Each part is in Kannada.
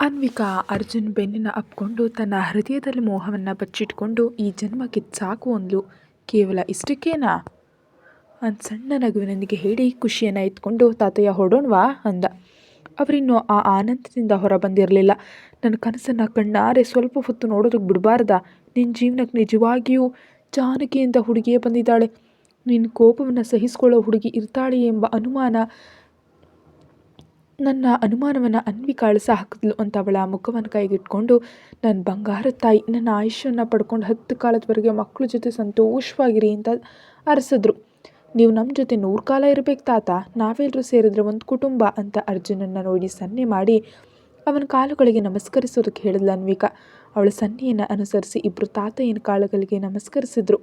ಅನ್ವಿಕಾ ಅರ್ಜುನ್ ಬೆನ್ನನ್ನು ಅಪ್ಕೊಂಡು ತನ್ನ ಹೃದಯದಲ್ಲಿ ಮೋಹವನ್ನು ಬಚ್ಚಿಟ್ಕೊಂಡು ಈ ಜನ್ಮಕ್ಕೆ ಸಾಕು ಅಂದ್ಲು. ಕೇವಲ ಇಷ್ಟಕ್ಕೇನಾ? ಅಂತ ಸಣ್ಣ ನಗುವಿನೊಂದಿಗೆ ಹೇಳಿ ಖುಷಿಯನ್ನು ಎತ್ಕೊಂಡು, ತಾತಯ್ಯ, ಹೊಡೋಣವಾ? ಅಂದ. ಅವರಿನ್ನೂ ಆ ಆನಂದದಿಂದ ಹೊರ ಬಂದಿರಲಿಲ್ಲ ನನ್ನ ಕನಸನ್ನು ಕಣ್ಣಾರೆ ಸ್ವಲ್ಪ ಹೊತ್ತು ನೋಡೋದಕ್ಕೆ ಬಿಡಬಾರ್ದ. ನಿನ್ನ ಜೀವನಕ್ಕೆ ನಿಜವಾಗಿಯೂ ಜಾನಕಿಯಿಂದ ಹುಡುಗಿಯೇ ಬಂದಿದ್ದಾಳೆ. ನಿನ್ನ ಕೋಪವನ್ನು ಸಹಿಸಿಕೊಳ್ಳೋ ಹುಡುಗಿ ಇರ್ತಾಳೆ ಎಂಬ ಅನುಮಾನ ನನ್ನ ಅನುಮಾನವನ್ನು ಅನ್ವಿಕಾಳು ಹಾಕಿದ್ಲು ಅಂತ ಅವಳ ಮುಖವನ್ನು ಕೈಗಿಟ್ಕೊಂಡು ನನ್ನ ಬಂಗಾರ ತಾಯಿ, ನನ್ನ ಆಯುಷ್ಯವನ್ನು ಪಡ್ಕೊಂಡು ಹತ್ತು ಕಾಲದವರೆಗೆ ಮಕ್ಕಳ ಜೊತೆ ಸಂತೋಷವಾಗಿರಿ ಅಂತ ಅರಸಿದ್ರು. ನೀವು ನಮ್ಮ ಜೊತೆ ನೂರು ಕಾಲ ಇರಬೇಕು ತಾತ ನಾವೆಲ್ಲರೂ ಸೇರಿದ್ರೆ ಒಂದು ಕುಟುಂಬ ಅಂತ ಅರ್ಜುನನ್ನು ನೋಡಿ ಸನ್ನೆ ಮಾಡಿ ಅವನ ಕಾಲುಗಳಿಗೆ ನಮಸ್ಕರಿಸೋದಕ್ಕೆ ಹೇಳಿದ್ಲು ಅನ್ವಿಕಾ. ಅವಳ ಸನ್ನೆಯನ್ನು ಅನುಸರಿಸಿ ಇಬ್ಬರು ತಾತಯ್ಯನ ಕಾಲುಗಳಿಗೆ ನಮಸ್ಕರಿಸಿದ್ರು.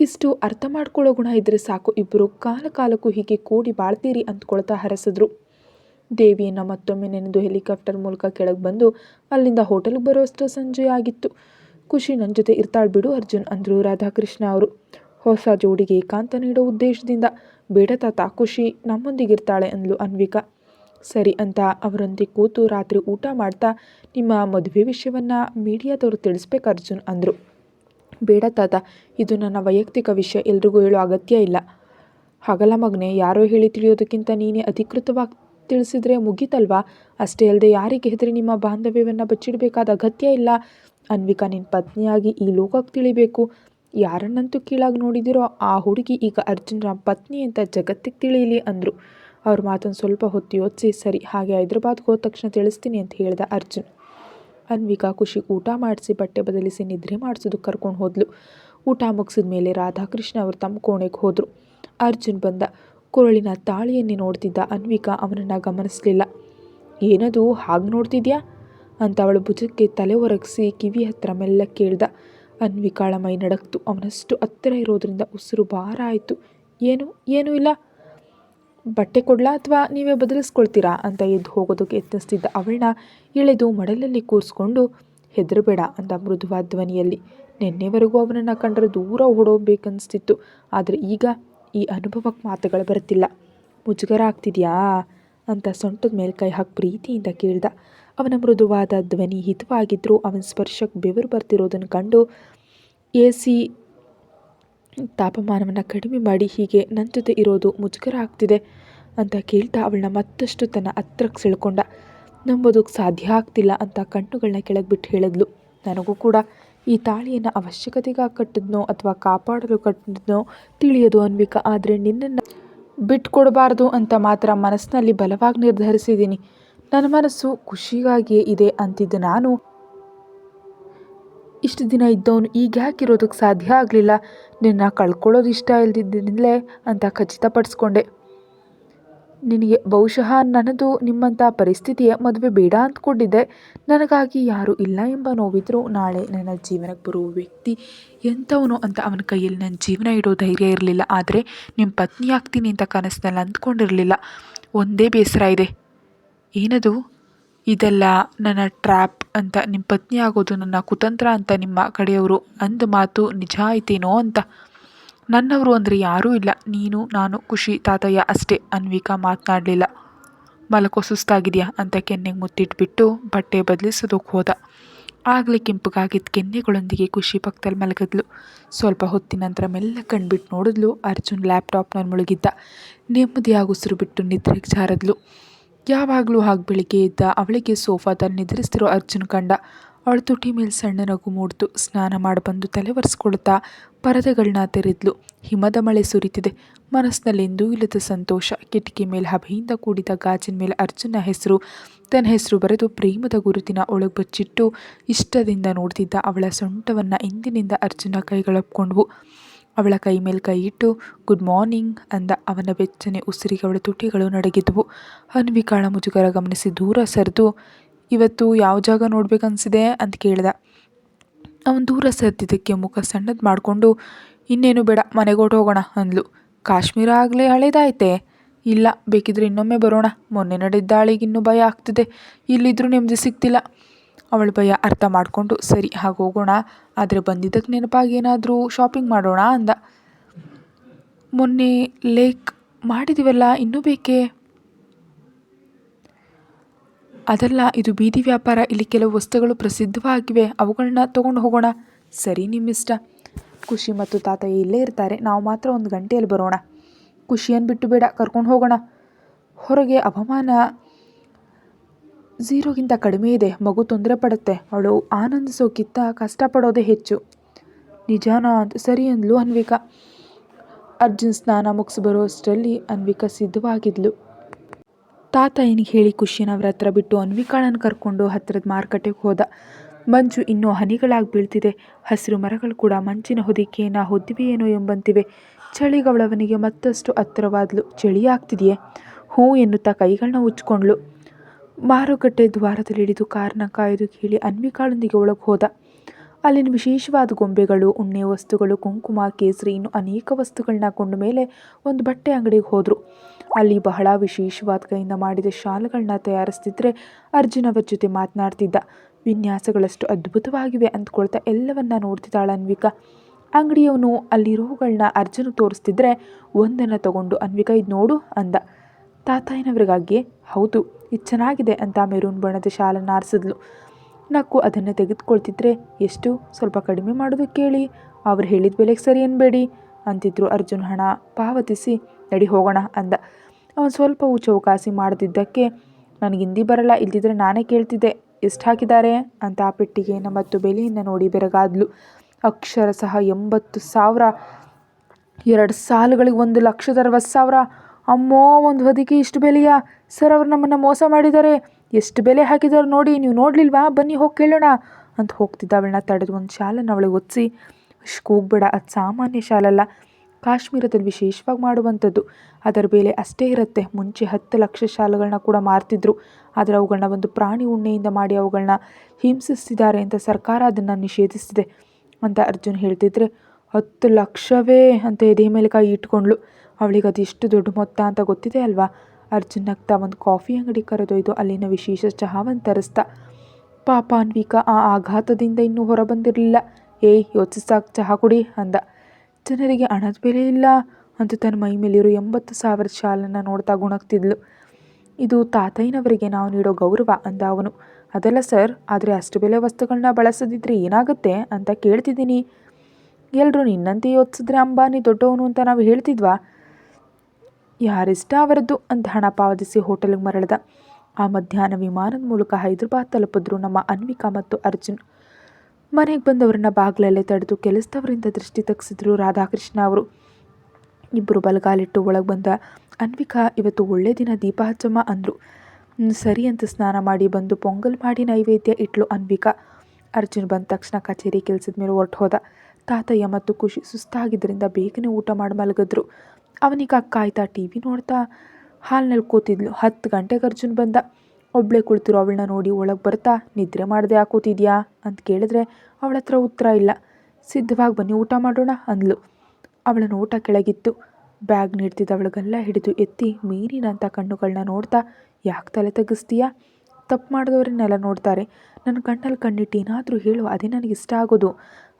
ಇಷ್ಟು ಅರ್ಥ ಮಾಡ್ಕೊಳ್ಳೋ ಗುಣ ಇದ್ದರೆ ಸಾಕು ಇಬ್ಬರು ಕಾಲ ಕಾಲಕ್ಕೂ ಹೀಗೆ ಕೂಡಿ ಬಾಳ್ತೀರಿ ಅಂದ್ಕೊಳ್ತಾ ಹರಸಿದ್ರು. ದೇವಿಯನ್ನು ಮತ್ತೊಮ್ಮೆ ನೆನೆದು ಹೆಲಿಕಾಪ್ಟರ್ ಮೂಲಕ ಕೆಳಗೆ ಬಂದು ಅಲ್ಲಿಂದ ಹೋಟೆಲ್ಗೆ ಬರೋಷ್ಟು ಸಂಜೆ ಆಗಿತ್ತು. ಖುಷಿ ನನ್ನ ಜೊತೆ ಇರ್ತಾಳೆ ಬಿಡು ಅರ್ಜುನ್ ಅಂದರು ರಾಧಾಕೃಷ್ಣ ಅವರು. ಹೊಸ ಜೋಡಿಗೆ ಏಕಾಂತ ನೀಡೋ ಉದ್ದೇಶದಿಂದ, ಬೇಡ ತಾತ, ಖುಷಿ ನಮ್ಮೊಂದಿಗಿರ್ತಾಳೆ ಅಂದ್ಲು ಅನ್ವಿಕಾ. ಸರಿ ಅಂತ ಅವರೊಂದಿಗೆ ಕೂತು ರಾತ್ರಿ ಊಟ ಮಾಡ್ತಾ ನಿಮ್ಮ ಮದುವೆ ವಿಷಯವನ್ನು ಮೀಡಿಯಾದವರು ತಿಳಿಸ್ಬೇಕು ಅರ್ಜುನ್ ಅಂದರು. ಬೇಡ ತಾತ, ಇದು ನನ್ನ ವೈಯಕ್ತಿಕ ವಿಷಯ, ಎಲ್ರಿಗೂ ಹೇಳೋ ಅಗತ್ಯ ಇಲ್ಲ. ಹಗಲ ಮಗ್ನೆ, ಯಾರೋ ಹೇಳಿ ತಿಳಿಯೋದಕ್ಕಿಂತ ನೀನೇ ಅಧಿಕೃತವಾಗಿ ತಿಳಿಸಿದ್ರೆ ಮುಗೀತಲ್ವಾ? ಅಷ್ಟೇ ಅಲ್ಲದೆ ಯಾರಿಗೆ ಹೆದರಿ ನಿಮ್ಮ ಬಾಂಧವ್ಯವನ್ನು ಬಚ್ಚಿಡಬೇಕಾದ ಅಗತ್ಯ ಇಲ್ಲ? ಅನ್ವಿಕಾ ನಿನ್ನ ಪತ್ನಿಯಾಗಿ ಈ ಲೋಕಕ್ಕೆ ತಿಳಿಬೇಕು. ಯಾರನ್ನಂತೂ ಕೀಳಾಗಿ ನೋಡಿದಿರೋ ಆ ಹುಡುಗಿ ಈಗ ಅರ್ಜುನರ ಪತ್ನಿ ಅಂತ ಜಗತ್ತಿಗೆ ತಿಳಿಯಲಿ ಅಂದರು. ಅವ್ರ ಮಾತನ್ನು ಸ್ವಲ್ಪ ಹೊತ್ತು ಯೋಚಿಸಿ, ಸರಿ, ಹಾಗೆ ಹೈದ್ರಾಬಾದ್ಗೆ ಹೋದ ತಕ್ಷಣ ತಿಳಿಸ್ತೀನಿ ಅಂತ ಹೇಳಿದ ಅರ್ಜುನ್. ಅನ್ವಿಕಾ ಖುಷಿ ಊಟ ಮಾಡಿಸಿ, ಬಟ್ಟೆ ಬದಲಿಸಿ, ನಿದ್ರೆ ಮಾಡಿಸೋದಕ್ಕೆ ಕರ್ಕೊಂಡು ಹೋದ್ಲು. ಊಟ ಮುಗಿಸಿದ ಮೇಲೆ ರಾಧಾಕೃಷ್ಣ ಅವರು ತಮ್ಮ ಕೋಣೆಗೆ ಹೋದರು. ಅರ್ಜುನ್ ಬಂದ ಕೊರಳಿನ ತಾಳಿಯನ್ನೇ ನೋಡ್ತಿದ್ದ ಅನ್ವಿಕಾ ಅವನನ್ನು ಗಮನಿಸಲಿಲ್ಲ. ಏನದು, ಹಾಗೆ ನೋಡ್ತಿದ್ಯಾ? ಅಂತ ಅವಳು ಭುಜಕ್ಕೆ ತಲೆ ಒರಗಿಸಿ ಕಿವಿ ಹತ್ರ ಮೆಲ್ಲ ಕೇಳ್ದ. ಅನ್ವಿಕಾಳ ಮೈ ನಡಕ್ತು ಅವನಷ್ಟು ಹತ್ತಿರ ಇರೋದ್ರಿಂದ ಉಸಿರು ಭಾರ ಆಯಿತು. ಏನು, ಏನೂ ಇಲ್ಲ. ಬಟ್ಟೆ ಕೊಡ್ಲಾ ಅಥವಾ ನೀವೇ ಬದಲಿಸ್ಕೊಳ್ತೀರಾ? ಅಂತ ಎದ್ದು ಹೋಗೋದಕ್ಕೆ ಯತ್ನಿಸ್ತಿದ್ದ ಅವಳನ್ನ ಎಳೆದು ಮಡಲಲ್ಲಿ ಕೂರಿಸ್ಕೊಂಡು, ಹೆದರಬೇಡ ಅಂತ ಮೃದುವಾದ ಧ್ವನಿಯಲ್ಲಿ. ನಿನ್ನೆವರೆಗೂ ಅವನನ್ನು ಕಂಡರೆ ದೂರ ಓಡೋಗ್ಬೇಕನ್ನಿಸ್ತಿತ್ತು ಆದರೆ ಈಗ ಈ ಅನುಭವಕ್ಕೆ ಮಾತುಗಳು ಬರುತ್ತಿಲ್ಲ. ಮುಜುಗರ ಆಗ್ತಿದೆಯಾ? ಅಂತ ಸೊಂಟದ ಮೇಲೆ ಕೈ ಹಾಕಿ ಪ್ರೀತಿಯಿಂದ ಕೇಳ್ದ. ಅವನ ಮೃದುವಾದ ಧ್ವನಿ ಹಿತವಾಗಿದ್ದರೂ ಅವನ ಸ್ಪರ್ಶಕ್ಕೆ ಬೆವರು ಬರ್ತಿರೋದನ್ನು ಕಂಡು ಎ ಸಿ ತಾಪಮಾನವನ್ನು ಕಡಿಮೆ ಮಾಡಿ ಹೀಗೆ ನನ್ನ ಜೊತೆ ಇರೋದು ಮುಜುಗರ ಆಗ್ತಿದೆ ಅಂತ ಕೇಳ್ತಾ ಅವಳನ್ನ ಮತ್ತಷ್ಟು ತನ್ನ ಹತ್ರಕ್ಕೆ ಸೆಳ್ಕೊಂಡ. ನಂಬೋದಕ್ಕೆ ಸಾಧ್ಯ ಆಗ್ತಿಲ್ಲ ಅಂತ ಕಣ್ಣುಗಳನ್ನ ಕೆಳಗೆ ಬಿಟ್ಟು ಹೇಳಿದ್ಲು. ನನಗೂ ಕೂಡ. ಈ ತಾಳಿಯನ್ನು ಅವಶ್ಯಕತೆಗಾಗಿ ಕಟ್ಟಿದ್ನೋ ಅಥವಾ ಕಾಪಾಡಲು ಕಟ್ಟಿದ್ನೋ ತಿಳಿಯೋದು ಅನ್ವಿಕ, ಆದರೆ ನಿನ್ನನ್ನು ಬಿಟ್ಕೊಡಬಾರ್ದು ಅಂತ ಮಾತ್ರ ಮನಸ್ಸಿನಲ್ಲಿ ಬಲವಾಗಿ ನಿರ್ಧರಿಸಿದ್ದೀನಿ. ನನ್ನ ಮನಸ್ಸು ಖುಷಿಗಾಗಿಯೇ ಇದೆ ಅಂತಿದ್ದು ನಾನು. ಇಷ್ಟು ದಿನ ಇದ್ದವನು ಈಗ ಯಾಕೆ ಇರೋದಕ್ಕೆ ಸಾಧ್ಯ ಆಗಲಿಲ್ಲ? ನಿನ್ನ ಕಳ್ಕೊಳ್ಳೋದು ಇಷ್ಟ ಇಲ್ದಿದ್ದನಿಂದಲೇ ಅಂತ ಖಚಿತಪಡಿಸ್ಕೊಂಡೆ. ನಿನಗೆ ಬಹುಶಃ ನನ್ನದು ನಿಮ್ಮಂಥ ಪರಿಸ್ಥಿತಿಯ ಮದುವೆ ಬೇಡ ಅಂದ್ಕೊಂಡಿದ್ದೆ. ನನಗಾಗಿ ಯಾರೂ ಇಲ್ಲ ಎಂಬ ನೋವಿದ್ರು ನಾಳೆ ನನ್ನ ಜೀವನಕ್ಕೆ ಬರುವ ವ್ಯಕ್ತಿ ಎಂಥವನು ಅಂತ ಅವನ ಕೈಯಲ್ಲಿ ನನ್ನ ಜೀವನ ಇಡೋ ಧೈರ್ಯ ಇರಲಿಲ್ಲ. ಆದರೆ ನಿಮ್ಮ ಪತ್ನಿ ಆಗ್ತೀನಿ ಅಂತ ಕನಸಿನಲ್ಲಿ ಅಂದ್ಕೊಂಡಿರಲಿಲ್ಲ. ಒಂದೇ ಬೇಸರ ಇದೆ. ಏನದು? ಇದೆಲ್ಲ ನನ್ನ ಟ್ರ್ಯಾಪ್ ಅಂತ ನಿಮ್ಮ ಪತ್ನಿ ಆಗೋದು ನನ್ನ ಕುತಂತ್ರ ಅಂತ ನಿಮ್ಮ ಕಡೆಯವರು ಅಂದ ಮಾತು ನಿಜ ಆಯ್ತೇನೋ ಅಂತ. ನನ್ನವರು ಅಂದರೆ ಯಾರೂ ಇಲ್ಲ. ನೀನು, ನಾನು, ಖುಷಿ, ತಾತಯ್ಯ ಅಷ್ಟೇ. ಅನ್ವಿಕಾ ಮಾತನಾಡಲಿಲ್ಲ. ಮಲಕೋ, ಸುಸ್ತಾಗಿದೆಯಾ? ಅಂತ ಕೆನ್ನೆಗೆ ಮುತ್ತಿಟ್ಬಿಟ್ಟು ಬಟ್ಟೆ ಬದಲಿಸೋದಕ್ಕೆ ಹೋದ. ಆಗಲೇ ಕೆಂಪುಗಾಗಿದ್ದ ಕೆನ್ನೆಗಳೊಂದಿಗೆ ಖುಷಿ ಪಕ್ಕದಲ್ಲಿ ಮಲಗಿದ್ಲು. ಸ್ವಲ್ಪ ಹೊತ್ತಿನ ನಂತರ ಮೆಲ್ಲ ಕಣ್ಬಿಟ್ಟು ನೋಡಿದ್ಲು. ಅರ್ಜುನ್ ಲ್ಯಾಪ್ಟಾಪ್ನಲ್ಲಿ ಮುಳುಗಿದ್ದ. ನೆಮ್ಮದಿಯಾಗಿ ಉಸಿರು ಬಿಟ್ಟು ನಿದ್ರೆಗೆ ಜಾರದ್ಲು. ಯಾವಾಗಲೂ ಹಾಗೆ ಬೆಳಿಗ್ಗೆ ಎದ್ದ ಅವಳಿಗೆ ಸೋಫಾದಲ್ಲಿ ನಿದ್ರಿಸ್ತಿರೋ ಅರ್ಜುನ್ ಕಂಡ ಅವಳ ತುಟಿ ಮೇಲೆ ಸಣ್ಣ ನಗು ಮೂಡ್ತು ಸ್ನಾನ ಮಾಡಿ ಬಂದು ತಲೆ ಒರೆಸ್ಕೊಳ್ತಾ ಪರದೆಗಳನ್ನ ತೆರೆದ್ಲು. ಹಿಮದ ಮಳೆ ಸುರಿತಿದೆ. ಮನಸ್ಸಿನಲ್ಲಿ ಎಂದೂ ಇಲ್ಲದ ಸಂತೋಷ. ಕಿಟಕಿ ಮೇಲೆ ಹಬೆಯಿಂದ ಕೂಡಿದ ಗಾಜಿನ ಮೇಲೆ ಅರ್ಜುನ ಹೆಸರು. ತನ್ನ ಹೆಸರು ಬರೆದು ಪ್ರೇಮದ ಗುರುತಿನ ಒಳಗೆ ಬಚ್ಚಿಟ್ಟು ಇಷ್ಟದಿಂದ ನೋಡ್ತಿದ್ದ ಅವಳ ಸೊಂಟವನ್ನು ಇಂದಿನಿಂದ ಅರ್ಜುನ ಕೈಗಳಪ್ಕೊಂಡ್ವು. ಅವಳ ಕೈ ಮೇಲೆ ಕೈ ಇಟ್ಟು, ಗುಡ್ ಮಾರ್ನಿಂಗ್ ಅಂದ ಅವನ ಬೆಚ್ಚನೆ ಉಸಿರಿಗೆ ಅವಳ ತುಟಿಗಳು ನಡಗಿದ್ವು. ಅನ್ವಿಕಾಳ ಮುಜುಗರ ಗಮನಿಸಿ ದೂರ ಸರಿದು ಇವತ್ತು ಯಾವ ಜಾಗ ನೋಡ್ಬೇಕನ್ಸಿದೆ ಅಂತ ಕೇಳ್ದ. ಅವನು ದೂರ ಸದ್ಯದಕ್ಕೆ ಮುಖ ಸಣ್ಣದು ಮಾಡಿಕೊಂಡು, ಇನ್ನೇನು ಬೇಡ ಮನೆಗೆ ಹೋಗೋಣ, ಅಂದ್ಲು. ಕಾಶ್ಮೀರ ಆಗಲೇ ಹಳೇದಾಯ್ತೆ. ಇಲ್ಲ, ಬೇಕಿದ್ರೆ ಇನ್ನೊಮ್ಮೆ ಬರೋಣ. ಮೊನ್ನೆ ನಡೆದ ಇನ್ನೂ ಭಯ ಆಗ್ತಿದೆ. ಇಲ್ಲಿದ್ರೂ ನೆಮ್ಮದಿ ಸಿಗ್ತಿಲ್ಲ. ಅವಳ ಭಯ ಅರ್ಥ ಮಾಡಿಕೊಂಡು, ಸರಿ, ಹಾಗೆ ಹೋಗೋಣ. ಆದರೆ ಬಂದಿದ್ದಕ್ಕೆ ನೆನಪಾಗಿ ಏನಾದರೂ ಶಾಪಿಂಗ್ ಮಾಡೋಣ, ಅಂದ. ಮೊನ್ನೆ ಲೇಕ್ ಮಾಡಿದ್ದೀವಲ್ಲ ಇನ್ನೂ ಬೇಕೇ? ಅದಲ್ಲ ಇದು ಬೀದಿ ವ್ಯಾಪಾರ. ಇಲ್ಲಿ ಕೆಲವು ವಸ್ತುಗಳು ಪ್ರಸಿದ್ಧವಾಗಿವೆ. ಅವುಗಳನ್ನ ತಗೊಂಡು ಹೋಗೋಣ. ಸರಿ ನಿಮ್ಮಿಷ್ಟ. ಖುಷಿ ಮತ್ತು ತಾತಯ್ಯ ಇಲ್ಲೇ ಇರ್ತಾರೆ. ನಾವು ಮಾತ್ರ ಒಂದು ಗಂಟೆಯಲ್ಲಿ ಬರೋಣ. ಖುಷಿಯನ್ನು ಬಿಟ್ಟು ಬೇಡ. ಕರ್ಕೊಂಡು ಹೋಗೋಣ. ಹೊರಗೆ ಅವಮಾನ ಝೀರೋಗಿಂತ ಕಡಿಮೆ ಇದೆ. ಮಗು ತೊಂದರೆ ಪಡುತ್ತೆ. ಅವಳು ಆನಂದಿಸೋಕ್ಕಿಂತ ಕಷ್ಟಪಡೋದೇ ಹೆಚ್ಚು. ನಿಜಾನಾ ಅಂತ ಸರಿ ಅಂದ್ಲು ಅನ್ವಿಕಾ. ಅರ್ಜುನ್ ಸ್ನಾನ ಮುಗಿಸಿ ಬರೋಷ್ಟರಲ್ಲಿ ಅನ್ವಿಕಾ ಸಿದ್ಧವಾಗಿದ್ಲು. ತಾತಯ್ಯನಿಗೆ ಹೇಳಿ ಖುಷಿನ ಅವ್ರ ಹತ್ರ ಬಿಟ್ಟು ಅನ್ವಿಕಾಳನ್ನು ಕರ್ಕೊಂಡು ಹತ್ತಿರದ ಮಾರುಕಟ್ಟೆಗೆ ಹೋದ. ಮಂಜು ಇನ್ನೂ ಹನಿಗಳಾಗಿ ಬೀಳ್ತಿದೆ. ಹಸಿರು ಮರಗಳು ಕೂಡ ಮಂಜಿನ ಹೊದಿಕೆಯನ್ನು ಹೊದ್ದಿವೆಯೇನೋ ಎಂಬಂತಿವೆ. ಚಳಿಗವಳವನಿಗೆ ಮತ್ತಷ್ಟು ಹತ್ತಿರವಾದ್ಲು, ಚಳಿ ಆಗ್ತಿದೆಯೇ? ಹ್ಞೂ ಎನ್ನುತ್ತಾ ಕೈಗಳನ್ನ ಉಚ್ಕೊಂಡ್ಳು. ಮಾರುಕಟ್ಟೆ ದ್ವಾರದಲ್ಲಿ ಹಿಡಿದು ಕಾರನ್ನ ಕಾಯ್ದು ಕೇಳಿ ಅನ್ವಿಕಾಳೊಂದಿಗೆ ಒಳಗೆ ಹೋದ. ಅಲ್ಲಿನ ವಿಶೇಷವಾದ ಗೊಂಬೆಗಳು ಉಣ್ಣೆ ವಸ್ತುಗಳು, ಕುಂಕುಮ, ಕೇಸರಿ ಇನ್ನು ಅನೇಕ ವಸ್ತುಗಳನ್ನ ಕೊಂಡ ಮೇಲೆ ಒಂದು ಬಟ್ಟೆ ಅಂಗಡಿಗೆ ಹೋದರು. ಅಲ್ಲಿ ಬಹಳ ವಿಶೇಷವಾದ ಕೈಯಿಂದ ಮಾಡಿದ ಶಾಲುಗಳನ್ನ ತಯಾರಿಸ್ತಿದ್ರೆ ಅರ್ಜುನ್ ಅವರ ಜೊತೆ ಮಾತನಾಡ್ತಿದ್ದ. ವಿನ್ಯಾಸಗಳಷ್ಟು ಅದ್ಭುತವಾಗಿವೆ ಅಂದ್ಕೊಳ್ತಾ ಎಲ್ಲವನ್ನ ನೋಡ್ತಿದ್ದಾಳೆ ಅನ್ವಿಕಾ. ಅಂಗಡಿಯವನು ಅಲ್ಲಿರೋವುಗಳನ್ನ ಅರ್ಜುನ್ ತೋರಿಸ್ತಿದ್ರೆ ಒಂದನ್ನು ತಗೊಂಡು ಅನ್ವಿಕಾ ಇದು ನೋಡು ಅಂದ. ತಾತಾಯಿನವ್ರಿಗಾಗಿಯೇ, ಹೌದು, ಇದು ಚೆನ್ನಾಗಿದೆ ಅಂತ ಮೆರೂನ್ ಬಣ್ಣದ ಶಾಲನ್ನು ಆರಿಸಿದ್ಲು. ನಕ್ಕು ಅದನ್ನು ತೆಗೆದುಕೊಳ್ತಿದ್ರೆ ಎಷ್ಟು? ಸ್ವಲ್ಪ ಕಡಿಮೆ ಮಾಡೋದು ಕೇಳಿ. ಅವ್ರು ಹೇಳಿದ ಬೆಲೆಗೆ ಸರಿ ಅನ್ಬೇಡಿ. ಅಂತಿದ್ರು ಅರ್ಜುನ್ ಹಣ. ಪಾವತಿಸಿ, ನಡಿ ಹೋಗೋಣ ಅಂದ. ಅವನು ಸ್ವಲ್ಪವೂ ಚೌಕಾಸಿ ಮಾಡದಿದ್ದಕ್ಕೆ, ನನಗೆ ಹಿಂದಿ ಬರಲ್ಲ, ಇಲ್ದಿದ್ರೆ ನಾನೇ ಕೇಳ್ತಿದ್ದೆ. ಎಷ್ಟು ಹಾಕಿದ್ದಾರೆ? ಅಂತ ಆ ಪೆಟ್ಟಿಗೆಯನ್ನು ಮತ್ತು ಬೆಲೆಯಿಂದ ನೋಡಿ ಬೆರಗಾದ್ಲು. ಅಕ್ಷರ ಸಹ ಎಂಬತ್ತು ಸಾವಿರ. ಎರಡು ಸಾಲುಗಳಿಗೆ ಒಂದು ಲಕ್ಷದ ಅರವತ್ತು ಸಾವಿರ. ಅಮ್ಮೋ, ಒಂದು ಹೊದಿಕೆ ಇಷ್ಟು ಬೆಲೆಯಾ? ಸರ್ ಅವರು ನಮ್ಮನ್ನು ಮೋಸ ಮಾಡಿದ್ದಾರೆ. ಎಷ್ಟು ಬೆಲೆ ಹಾಕಿದ್ದಾರೆ ನೋಡಿ, ನೀವು ನೋಡಲಿಲ್ವಾ? ಬನ್ನಿ ಹೋಗಿ ಕೇಳೋಣ ಅಂತ ಹೋಗ್ತಿದ್ದ ಅವಳನ್ನ ತಡೆದು ಒಂದು ಶಾಲನ್ನು ಅವಳಿಗೆ ಒತ್ಸಿ. ಇಷ್ಟು ಕೂಗ್ಬೇಡ, ಅದು ಸಾಮಾನ್ಯ ಶಾಲಲ್ಲ. ಕಾಶ್ಮೀರದಲ್ಲಿ ವಿಶೇಷವಾಗಿ ಮಾಡುವಂಥದ್ದು. ಅದರ ಬೆಲೆ ಅಷ್ಟೇ ಇರುತ್ತೆ. ಮುಂಚೆ ಹತ್ತು ಲಕ್ಷ ಶಾಲುಗಳನ್ನ ಕೂಡ ಮಾರ್ತಿದ್ರು. ಆದರೆ ಅವುಗಳನ್ನ ಒಂದು ಪ್ರಾಣಿ ಉಣ್ಣೆಯಿಂದ ಮಾಡಿ ಅವುಗಳನ್ನ ಹಿಂಸಿಸ್ತಿದ್ದಾರೆ ಅಂತ ಸರ್ಕಾರ ಅದನ್ನು ನಿಷೇಧಿಸಿದೆ ಅಂತ ಅರ್ಜುನ್ ಹೇಳ್ತಿದ್ರೆ, ಹತ್ತು ಲಕ್ಷವೇ ಅಂತ ಎದೆ ಮೇಲೆ ಕೈ ಇಟ್ಕೊಂಡ್ಳು. ಅವಳಿಗೆ ಅದು ಎಷ್ಟು ದೊಡ್ಡ ಮೊತ್ತ ಅಂತ ಗೊತ್ತಿದೆ ಅಲ್ವಾ? ಅರ್ಜುನ್ ನಗ್ತಾ ಒಂದು ಕಾಫಿ ಅಂಗಡಿ ಕರೆದೊಯ್ದು ಅಲ್ಲಿನ ವಿಶೇಷ ಚಹಾವನ್ನು ತರಿಸ್ದ ಪಾಪ ಅನ್ವಿಕ ಆ ಆಘಾತದಿಂದ ಇನ್ನೂ ಹೊರಬಂದಿರಲಿಲ್ಲ. ಏಯ್ ಯೋಚಿಸಾಕ್ ಚಹಾ ಕುಡಿ, ಅಂದ. ಜನರಿಗೆ ಹಣದ ಬೆಲೆ ಇಲ್ಲ ಅಂತ ತನ್ನ ಮೈ ಮೇಲಿರೋ ಎಂಬತ್ತು ಸಾವಿರ ಶಾಲನ್ನು ನೋಡ್ತಾ ಗುಣಗ್ತಿದ್ಲು. ಇದು ತಾತಯ್ಯನವರಿಗೆ ನಾವು ನೀಡೋ ಗೌರವ, ಅಂದ ಅವನು. ಅದಲ್ಲ, ಸರ್, ಆದರೆ ಅಷ್ಟು ಬೆಲೆ ವಸ್ತುಗಳನ್ನ ಬಳಸದಿದ್ರೆ ಏನಾಗುತ್ತೆ ಅಂತ ಕೇಳ್ತಿದ್ದೀನಿ. ಎಲ್ಲರೂ ನಿನ್ನಂತೆ ಯೋಚಿಸಿದ್ರೆ ಅಂಬಾನಿ ದೊಡ್ಡವನು ಅಂತ ನಾವು ಹೇಳ್ತಿದ್ವಾ? ಯಾರಿಷ್ಟ ಅವರದ್ದು ಅಂತ ಹಣ ಪಾವತಿಸಿ ಹೋಟೆಲ್ಗೆ ಮರಳಿದ. ಆ ಮಧ್ಯಾಹ್ನ ವಿಮಾನದ ಮೂಲಕ ಹೈದರಾಬಾದ್ ತಲುಪಿದ್ರು ನಮ್ಮ ಅನ್ವಿಕಾ ಮತ್ತು ಅರ್ಜುನ್. ಮನೆಗೆ ಬಂದವರನ್ನ ಬಾಗಿಲಲ್ಲೇ ತಡೆದು ಕೆಲಸದವರಿಂದ ದೃಷ್ಟಿ ತಗ್ಸಿದ್ರು ರಾಧಾಕೃಷ್ಣ ಅವರು. ಇಬ್ಬರು ಬಲಗಾಲಿಟ್ಟು ಒಳಗೆ ಬಂದ ಅನ್ವಿಕಾ, ಇವತ್ತು ಒಳ್ಳೆ ದಿನ, ದೀಪ ಹಚ್ಚಮ್ಮ ಅಂದರು. ಸರಿ ಅಂತ ಸ್ನಾನ ಮಾಡಿ ಬಂದು ಪೊಂಗಲ್ ಮಾಡಿ ನೈವೇದ್ಯ ಇಟ್ಲು ಅನ್ವಿಕಾ. ಅರ್ಜುನ್ ಬಂದ ತಕ್ಷಣ ಕಚೇರಿ ಕೆಲಸದ ಮೇಲೆ ಹೊರಟು ಹೋದ. ತಾತಯ್ಯ ಮತ್ತು ಖುಷಿ ಸುಸ್ತಾಗಿದ್ದರಿಂದ ಬೇಗನೆ ಊಟ ಮಾಡಿ ಮಲಗಿದ್ರು. ಅವನಿಗೆ ಅಕ್ಕ ಆಯ್ತಾ ಟಿ ವಿ ನೋಡ್ತಾ ಹಾಲ್ನಲ್ಲಿ ಕೂತಿದ್ಲು. ಹತ್ತು ಗಂಟೆಗೆ ಅರ್ಜುನ್ ಬಂದ. ಒಬ್ಬಳೇ ಕುಳಿತಿರೋ ಅವಳನ್ನ ನೋಡಿ ಒಳಗೆ ಬರ್ತಾ, ನಿದ್ರೆ ಮಾಡಿದೆ ಯಾಕೆ ಕೂತಿದ್ಯಾ? ಅಂತ ಕೇಳಿದ್ರೆ, ಅವಳ ಹತ್ರ ಉತ್ತರ ಇಲ್ಲ. ಸಿದ್ಧವಾಗಿ ಬನ್ನಿ, ಊಟ ಮಾಡೋಣ, ಅಂದ್ಲು. ಅವಳನ್ನು ಊಟ ಕೆಳಗಿತ್ತು. ಬ್ಯಾಗ್ ನೀಡ್ತಿದ್ದ ಅವಳಿಗೆಲ್ಲ ಹಿಡಿದು ಎತ್ತಿ ಮೀನಿನಂಥ ಕಣ್ಣುಗಳನ್ನ ನೋಡ್ತಾ, ಯಾಕೆ ತಲೆ ತಗ್ಗಿಸ್ತೀಯಾ ತಪ್ಪು ಮಾಡಿದವರನ್ನೆಲ್ಲ ನೋಡ್ತಾರೆ. ನನ್ನ ಕಣ್ಣಲ್ಲಿ ಕಣ್ಣಿಟ್ಟು ಏನಾದರೂ ಹೇಳು, ಅದೇ ನನಗೆ ಇಷ್ಟ ಆಗೋದು,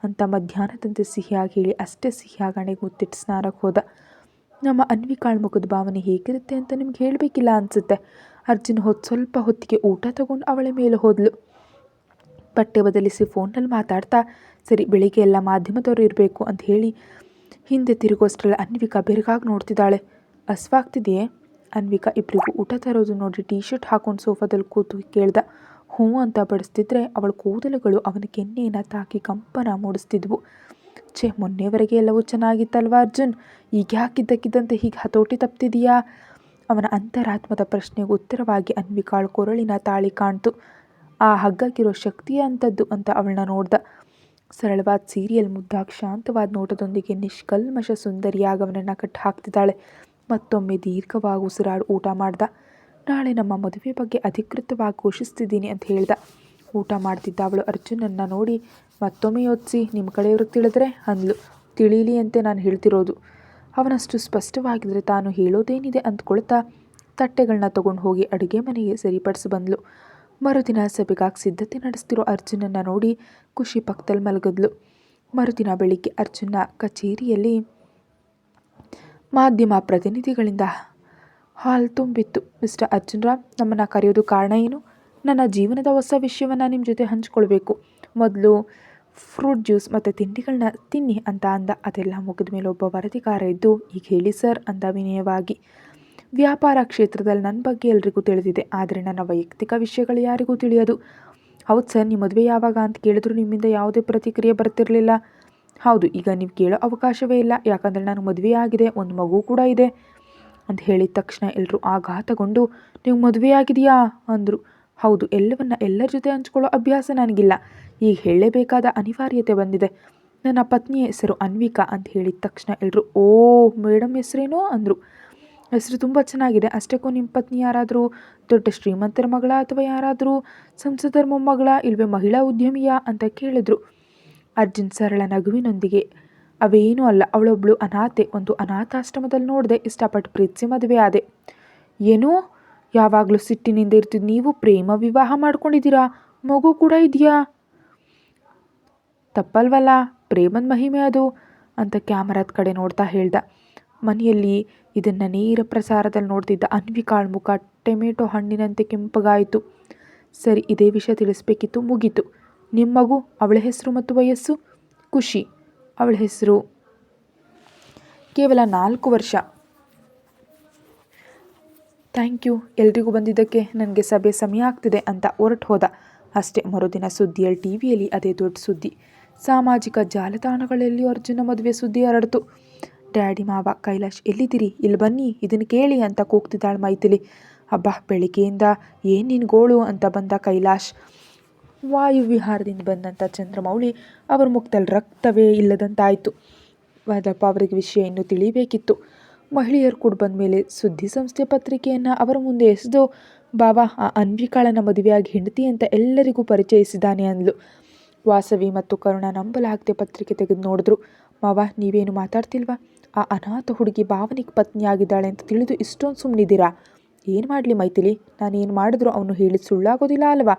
ಅಂತ ಮಧ್ಯಾಹ್ನದಂತೆ ಸಿಹಿಯಾಗಿ ಹೇಳಿ, ಅಷ್ಟೇ ಸಿಹಿಯಾಗಣೆಗೆ ಮುತ್ತಿಟ್ಟು ಸ್ನಾನಕ್ಕೆ ಹೋದ. ನಮ್ಮ ಅನ್ವಿಕಾಳ್ ಮುಖದ ಭಾವನೆ ಹೇಗಿರುತ್ತೆ ಅಂತ ನಿಮ್ಗೆ ಹೇಳಬೇಕಿಲ್ಲ ಅನಿಸುತ್ತೆ. ಅರ್ಜುನ್ ಹೊತ್ತು ಸ್ವಲ್ಪ ಹೊತ್ತಿಗೆ ಊಟ ತಗೊಂಡು ಅವಳ ಮೇಲೆ ಹೋದಳು ಬಟ್ಟೆ ಬದಲಿಸಿ ಫೋನಲ್ಲಿ ಮಾತಾಡ್ತಾ, ಸರಿ, ಬೆಳಿಗ್ಗೆ ಎಲ್ಲ ಮಾಧ್ಯಮದವರು ಇರಬೇಕು ಅಂತ ಹೇಳಿ ಹಿಂದೆ ತಿರುಗೋಷ್ಟರಲ್ಲಿ ಅನ್ವಿಕಾ ಬೆರಗಾಗಿ ನೋಡ್ತಿದ್ದಾಳೆ. ಹಸ್ವಾಗ್ತಿದೆಯೇ ಅನ್ವಿಕಾ ಇಬ್ಬರಿಗೂ ಊಟ ತರೋದು ನೋಡಿ ಟೀ ಶರ್ಟ್ ಹಾಕೊಂಡು ಸೋಫಾದಲ್ಲಿ ಕೂತು ಕೇಳ್ದ. ಹ್ಞೂ ಅಂತ ಬಡಿಸ್ತಿದ್ರೆ ಅವಳ ಕೂದಲುಗಳು ಅವನ ಕೆನ್ನೆಯನ್ನು ತಾಕಿ ಕಂಪನ ಮೂಡಿಸ್ತಿದ್ವು. ಛೇ ಮೊನ್ನೆವರೆಗೆ ಎಲ್ಲವೂ ಚೆನ್ನಾಗಿತ್ತಲ್ವಾ ಅರ್ಜುನ್? ಈಗ ಯಾಕಿದ್ದಕ್ಕಿದ್ದಂತೆ ಹೀಗೆ ಹತೋಟಿ ತಪ್ತಿದೀಯಾ? ಅವನ ಅಂತರಾತ್ಮದ ಪ್ರಶ್ನೆಗೆ ಉತ್ತರವಾಗಿ ಅನ್ವಿಕಾಳ್ ಕೊರಳಿನ ತಾಳಿ ಕಾಣ್ತು. ಆ ಹಗ್ಗಕ್ಕಿರೋ ಶಕ್ತಿಯ ಅಂಥದ್ದು ಅಂತ ಅವಳನ್ನ ನೋಡ್ದ. ಸರಳವಾದ ಸೀರಿಯಲ್ ಮುದ್ದಾಗ ಶಾಂತವಾದ ನೋಟದೊಂದಿಗೆ ನಿಷ್ಕಲ್ಮಶ ಸುಂದರಿಯಾಗಿ ಅವನನ್ನು ಕಟ್ಟಿ ಹಾಕ್ತಿದ್ದಾಳೆ. ಮತ್ತೊಮ್ಮೆ ದೀರ್ಘವಾಗಿ ಉಸಿರಾಡು ಊಟ ಮಾಡ್ದ. ನಾಳೆ ನಮ್ಮ ಮದುವೆ ಬಗ್ಗೆ ಅಧಿಕೃತವಾಗಿ ಘೋಷಿಸ್ತಿದ್ದೀನಿ ಅಂತ ಹೇಳ್ದ. ಊಟ ಮಾಡ್ತಿದ್ದ ಅವಳು ಅರ್ಜುನನ್ನು ನೋಡಿ ಮತ್ತೊಮ್ಮೆ ಯೋಚಿಸಿ, ನಿಮ್ಮ ಕಡೆಯವ್ರಿಗೆ ತಿಳಿದ್ರೆ ಅಂದ್ಲು. ತಿಳಿಯಲಿ ಅಂತೆ ನಾನು ಹೇಳ್ತಿರೋದು. ಅವನಷ್ಟು ಸ್ಪಷ್ಟವಾಗಿದ್ದರೆ ತಾನು ಹೇಳೋದೇನಿದೆ ಅಂದ್ಕೊಳ್ತಾ ತಟ್ಟೆಗಳನ್ನ ತಗೊಂಡು ಹೋಗಿ ಅಡುಗೆ ಮನೆಗೆ ಸರಿಪಡಿಸಿ ಬಂದ್ಲು. ಮರುದಿನ ಸಭೆಗಾಗಿ ಸಿದ್ಧತೆ ನಡೆಸ್ತಿರೋ ಅರ್ಜುನನ್ನ ನೋಡಿ ಖುಷಿ ಪಕ್ಕದಲ್ಲಿ ಮಲಗಿದ್ಲು. ಮರುದಿನ ಬೆಳಿಗ್ಗೆ ಅರ್ಜುನ ಕಚೇರಿಯಲ್ಲಿ ಮಾಧ್ಯಮ ಪ್ರತಿನಿಧಿಗಳಿಂದ ಹಾಲ್ ತುಂಬಿತ್ತು. ಮಿಸ್ಟರ್ ಅರ್ಜುನ್ ರಾಮ್ ನಮ್ಮನ್ನು ಕರೆಯೋದು ಕಾರಣ ಏನು? ನನ್ನ ಜೀವನದ ಹೊಸ ವಿಷಯವನ್ನು ನಿಮ್ಮ ಜೊತೆ ಹಂಚ್ಕೊಳ್ಬೇಕು. ಮೊದಲು ಫ್ರೂಟ್ ಜ್ಯೂಸ್ ಮತ್ತು ತಿಂಡಿಗಳನ್ನ ತಿನ್ನಿ ಅಂತ ಅಂದ. ಅದೆಲ್ಲ ಮುಗಿದ ಮೇಲೆ ಒಬ್ಬ ವರದಿಗಾರ ಇದ್ದು, ಈಗ ಹೇಳಿ ಸರ್ ಅಂದ ವಿನಯವಾಗಿ. ವ್ಯಾಪಾರ ಕ್ಷೇತ್ರದಲ್ಲಿ ನನ್ನ ಬಗ್ಗೆ ಎಲ್ರಿಗೂ ತಿಳಿದಿದೆ. ಆದರೆ ನನ್ನ ವೈಯಕ್ತಿಕ ವಿಷಯಗಳು ಯಾರಿಗೂ ತಿಳಿಯೋದು. ಹೌದು ಸರ್ ನಿಮ್ಮ ಮದುವೆ ಯಾವಾಗ ಅಂತ ಕೇಳಿದ್ರು ನಿಮ್ಮಿಂದ ಯಾವುದೇ ಪ್ರತಿಕ್ರಿಯೆ ಬರ್ತಿರಲಿಲ್ಲ. ಹೌದು, ಈಗ ನೀವು ಕೇಳೋ ಅವಕಾಶವೇ ಇಲ್ಲ. ಯಾಕಂದರೆ ನಾನು ಮದುವೆ ಆಗಿದೆ ಒಂದು ಮಗು ಕೂಡ ಇದೆ. ಅಂತ ಹೇಳಿದ ತಕ್ಷಣ ಎಲ್ಲರೂ ಆಘಾತಗೊಂಡು, ನೀವು ಮದುವೆ ಆಗಿದೆಯಾ ಅಂದರು. ಹೌದು, ಎಲ್ಲವನ್ನ ಎಲ್ಲರ ಜೊತೆ ಹಂಚ್ಕೊಳ್ಳೋ ಅಭ್ಯಾಸ ನನಗಿಲ್ಲ. ಈಗ ಹೇಳಲೇಬೇಕಾದ ಅನಿವಾರ್ಯತೆ ಬಂದಿದೆ. ನನ್ನ ಪತ್ನಿಯ ಹೆಸರು ಅನ್ವಿಕಾ ಅಂತ ಹೇಳಿದ ತಕ್ಷಣ ಎಲ್ಲರೂ ಓ ಮೇಡಮ್ ಹೆಸರೇನು ಅಂದರು. ಹೆಸರು ತುಂಬ ಚೆನ್ನಾಗಿದೆ. ಅಷ್ಟಕ್ಕೂ ನಿಮ್ಮ ಪತ್ನಿ ಯಾರಾದರೂ, ದೊಡ್ಡ ಶ್ರೀಮಂತರ ಮಗಳ ಅಥವಾ ಯಾರಾದರೂ, ಸಂಸದರ ಮೊಮ್ಮಗಳ ಇಲ್ವೇ ಮಹಿಳಾ ಉದ್ಯಮಿಯ ಅಂತ ಕೇಳಿದ್ರು. ಅರ್ಜುನ್ ಸರಳ ನಗುವಿನೊಂದಿಗೆ, ಅವೇನೂ ಅಲ್ಲ ಅವಳೊಬ್ಬಳು ಅನಾಥೆ ಒಂದು ಅನಾಥಾಶ್ರಮದಲ್ಲಿ ನೋಡಿದೆ ಇಷ್ಟಪಟ್ಟು ಪ್ರೀತಿಸಿ ಮದುವೆ ಆದೆ. ಏನೋ ಯಾವಾಗಲೂ ಸಿಟ್ಟಿನಿಂದ ಇರ್ತಿದ್ದು ನೀವು ಪ್ರೇಮ ವಿವಾಹ ಮಾಡ್ಕೊಂಡಿದ್ದೀರಾ? ಮಗು ಕೂಡ ಇದೆಯಾ? ತಪ್ಪಲ್ವಲ್ಲ, ಪ್ರೇಮದ ಮಹಿಮೆ ಅದು ಅಂತ ಕ್ಯಾಮರಾದ ಕಡೆ ನೋಡ್ತಾ ಹೇಳ್ದ. ಮನೆಯಲ್ಲಿ ಇದನ್ನು ನೇರ ಪ್ರಸಾರದಲ್ಲಿ ನೋಡ್ತಿದ್ದ ಅನ್ವಿಕಾಳ್ ಮುಖ ಟೊಮೆಟೊ ಹಣ್ಣಿನಂತೆ ಕೆಂಪಗಾಯಿತು. ಸರಿ, ಇದೇ ವಿಷಯ ತಿಳಿಸ್ಬೇಕಿತ್ತು, ಮುಗೀತು. ನಿಮ್ಮ ಮಗು, ಅವಳ ಹೆಸರು ಮತ್ತು ವಯಸ್ಸು? ಖುಷಿ. ಅವಳ ಹೆಸರು? ಕೇವಲ ನಾಲ್ಕು ವರ್ಷ. Thank you. ಎಲ್ರಿಗೂ ಬಂದಿದ್ದಕ್ಕೆ ನನಗೆ ಸಭೆ ಸಮಯ ಆಗ್ತಿದೆ ಅಂತ ಹೊರಟು ಹೋದ. ಅಷ್ಟೇ ಮರುದಿನ ಸುದ್ದಿಯಲ್ಲಿ ಟಿ ವಿಯಲ್ಲಿ ಅದೇ ದೊಡ್ಡ ಸುದ್ದಿ. ಸಾಮಾಜಿಕ ಜಾಲತಾಣಗಳಲ್ಲಿ ಅರ್ಜುನ ಮದುವೆ ಸುದ್ದಿ ಹರಡ್ತು. ಡ್ಯಾಡಿ ಮಾವ, ಕೈಲಾಶ್ ಎಲ್ಲಿದ್ದೀರಿ? ಇಲ್ಲಿ ಬನ್ನಿ ಇದನ್ನು ಕೇಳಿ ಅಂತ ಕೂಗ್ತಿದ್ದಾಳೆ ಮೈತಿಲಿ ಹಬ್ಬ ಬೆಳಿಗ್ಗೆಯಿಂದ ಏನು ನಿನ್ನ ಗೋಳು ಅಂತ ಬಂದ ಕೈಲಾಶ್. ವಾಯುವಿಹಾರದಿಂದ ಬಂದಂಥ ಚಂದ್ರಮೌಳಿ ಅವರ ಮುಖದಲ್ಲಿ ರಕ್ತವೇ ಇಲ್ಲದಂತಾಯಿತು. ವಾದಪ್ಪ, ಅವರಿಗೆ ವಿಷಯ ಇನ್ನೂ ತಿಳಿಬೇಕಿತ್ತು. ಮಹಿಳೆಯರು ಕೂಡ ಬಂದ ಮೇಲೆ ಸುದ್ದಿಸಂಸ್ಥೆ ಪತ್ರಿಕೆಯನ್ನು ಅವರ ಮುಂದೆ ಎಸೆದು, ಬಾಬಾ, ಆ ಅನ್ವಿಕಾಳನ ಮದುವೆಯಾಗಿ ಹೆಂಡತಿ ಅಂತ ಎಲ್ಲರಿಗೂ ಪರಿಚಯಿಸಿದ್ದಾನೆ ಅಂದ್ಲು. ವಾಸವಿ ಮತ್ತು ಕರುಣ ನಂಬಲಾಗದೆ ಪತ್ರಿಕೆ ತೆಗೆದು ನೋಡಿದ್ರು. ಮಾವ, ನೀವೇನು ಮಾತಾಡ್ತಿಲ್ವಾ? ಆ ಅನಾಥ ಹುಡುಗಿ ಭಾವನಿಗೆ ಪತ್ನಿಯಾಗಿದ್ದಾಳೆ ಅಂತ ತಿಳಿದು ಇಷ್ಟೊಂದು ಸುಮ್ಮನಿದ್ದೀರಾ ಏನು ಮಾಡಲಿ ಮೈಥಿಲಿ? ನಾನೇನು ಮಾಡಿದ್ರು ಅವನು ಹೇಳಿ ಸುಳ್ಳಾಗೋದಿಲ್ಲ ಅಲ್ವಾ?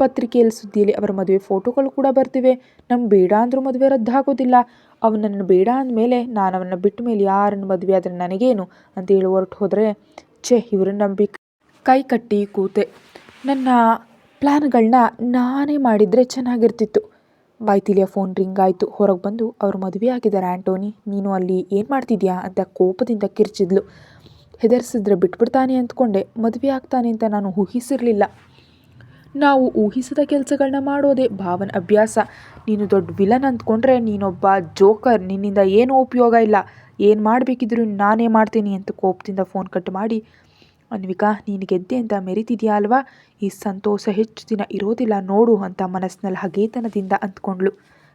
ಪತ್ರಿಕೆಯಲ್ಲಿ ಸುದ್ದಿಯಲ್ಲಿ ಅವರ ಮದುವೆ ಫೋಟೋಗಳು ಕೂಡ ಬರ್ತಿವೆ. ನಮ್ಗೆ ಬೇಡ ಅಂದರೂ ಮದುವೆ ರದ್ದಾಗೋದಿಲ್ಲ. ಅವನನ್ನು ಬೇಡ ಅಂದಮೇಲೆ ನಾನು ಅವನ್ನ ಬಿಟ್ಟ ಮೇಲೆ ಯಾರನ್ನು ಮದುವೆ ಆದರೆ ನನಗೇನು ಅಂತ ಹೇಳಿ ಹೊರಟು ಹೋದರೆ, ಛೇ, ಇವ್ರನ್ನ ನಂಬಿ ಕೈ ಕಟ್ಟಿ ಕೂತೆ. ನನ್ನ ಪ್ಲ್ಯಾನ್ಗಳನ್ನ ನಾನೇ ಮಾಡಿದರೆ ಚೆನ್ನಾಗಿರ್ತಿತ್ತು. ಬಾಯ್ತಿಲಿಯ ಫೋನ್ ರಿಂಗ್ ಆಯಿತು. ಹೊರಗೆ ಬಂದು, ಅವರು ಮದುವೆ ಆಗಿದ್ದಾರೆ ಆ್ಯಂಟೋನಿ ನೀನು ಅಲ್ಲಿ ಏನು ಮಾಡ್ತಿದ್ಯಾ? ಅಂತ ಕೋಪದಿಂದ ಕಿರ್ಚಿದ್ಲು. ಹೆದರ್ಸಿದ್ರೆ ಬಿಟ್ಬಿಡ್ತಾನೆ ಅಂದ್ಕೊಂಡೆ ಮದುವೆ ಆಗ್ತಾನೆ ಅಂತ ನಾನು ಊಹಿಸಿರಲಿಲ್ಲ. ನಾವು ಊಹಿಸಿದ ಕೆಲಸಗಳನ್ನ ಮಾಡೋದೇ ಭಾವನ ಅಭ್ಯಾಸ. ನೀನು ದೊಡ್ಡ ವಿಲನ್ ಅಂದ್ಕೊಂಡ್ರೆ ನೀನೊಬ್ಬ ಜೋಕರ್, ನಿನ್ನಿಂದ ಏನೂ ಉಪಯೋಗ ಇಲ್ಲ. ಏನು ಮಾಡಬೇಕಿದ್ರು ನಾನೇ ಮಾಡ್ತೀನಿ ಅಂತ ಕೋಪದಿಂದ ಫೋನ್ ಕಟ್ ಮಾಡಿ, ಅನ್ವಿಕಾ, ನೀನು ಗೆದ್ದೆ ಅಂತ ಮೆರಿತಿದ್ಯಾ ಅಲ್ವಾ? ಈ ಸಂತೋಷ ಹೆಚ್ಚು ದಿನ ಇರೋದಿಲ್ಲ, ನೋಡು ಅಂತ ಮನಸ್ಸಿನಲ್ಲಿ ಹಗೇತನದಿಂದ ಅಂದ್ಕೊಂಡ್ಳು.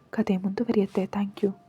ಕತೆ ಮುಂದುವರಿಯುತ್ತೆ. Thank you.